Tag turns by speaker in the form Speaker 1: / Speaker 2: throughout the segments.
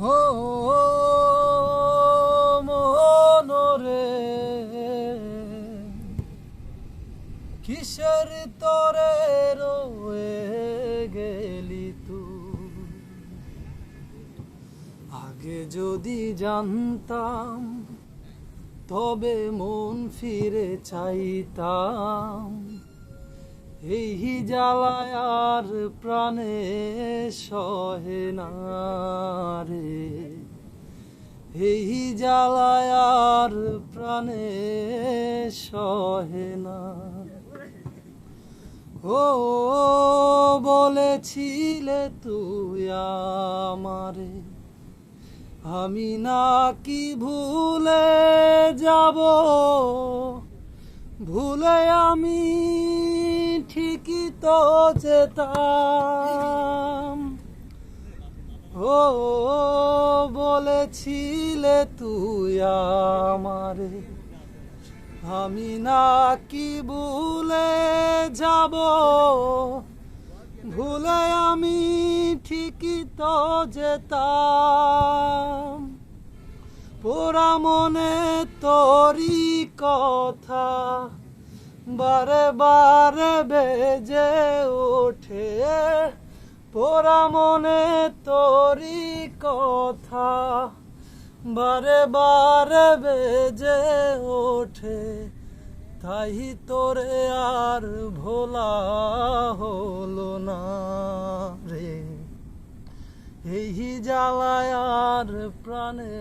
Speaker 1: ও মনরে কিসের তরে রয়ে গেলি তুই? আগে যদি জানতাম তবে মন ফিরে চাইতাম। এই জ্বালায় আর প্রাণে সহে না রে। এই জ্বালায় আর প্রাণে সহে না। ও, বলেছিলে তুই আমারে, আমি নাকি ভুলে যাব? ভুলে আমি ঠিকই তো যেতাম। ও, বলেছিলে তুই আমারে। আমি নাকি ভুলে যাব? ভুলে আমি ঠিকই তো যেতাম। পোড়া মনে তোরি কথা। বারে বারে বেজে ওঠে। পোড়া মনে তোরি কথা। বারে বারে বেজে ওঠে, তাই তোরে আর ভোলা হলো না রে। এই জ্বালায় আর প্রাণে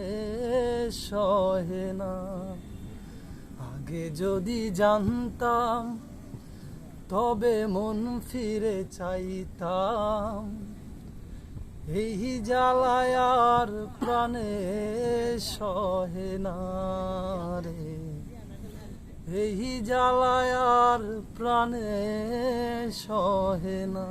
Speaker 1: সহে না। আগে যদি জানতাম, তবে মন ফিরে চাইতাম। এই জ্বালায় আর প্রাণে সহে না রে। এই জ্বালায় আর প্রাণে সহে না।